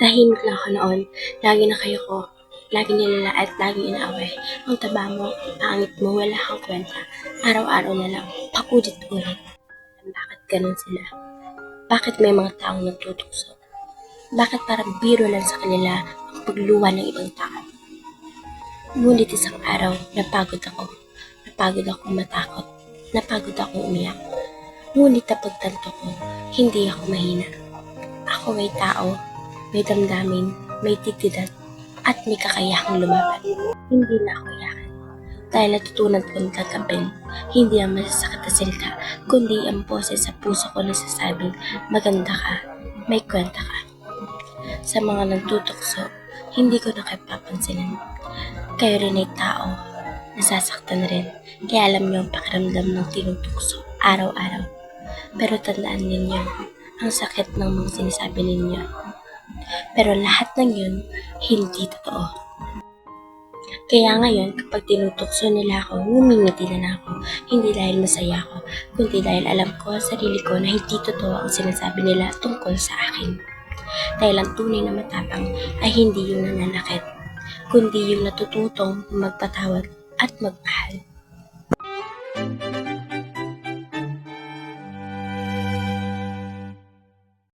Tahimik lang ako noon. Lagi na kayo ko. Lagi nilala at lagi inaaway. Ang taba mo, pangit mo, wala kang kwenta. Araw-araw na lang, paulit-ulit. Bakit ganun sila? Bakit may mga taong nagtutukso? Bakit parang biro lang sa kanila ang pagluwa ng ibang tao? Ngunit isang araw, napagod ako. Napagod ako matakot. Napagod ako umiyak. Ngunit napagtanto ko, hindi ako mahina. Ako ay tao, may damdamin, may dignidad, at may kakayahang lumaban. Hindi na ako yakan. Dahil natutunan kong kagapin, hindi ang masasakit na salita, kundi ang boses sa puso ko na sasabing, maganda ka, may kwenta ka. Sa mga nagtutukso, hindi ko na kayo. Kayo rin ay tao, nasasaktan rin, kaya alam niyo ang pakiramdam ng tinutukso araw-araw. Pero tandaan ninyo, ang sakit ng mga sinasabi ninyo. Pero lahat ng yun, hindi totoo. Kaya ngayon, kapag tinutukso nila ako, ngumingiti na ako. Hindi dahil masaya ako, kundi dahil alam ko sa sarili ko na hindi totoo ang sinasabi nila tungkol sa akin. Dahil ang tunay na matapang ay hindi yung nananakit, kundi yung natututong magpatawad at magmahal.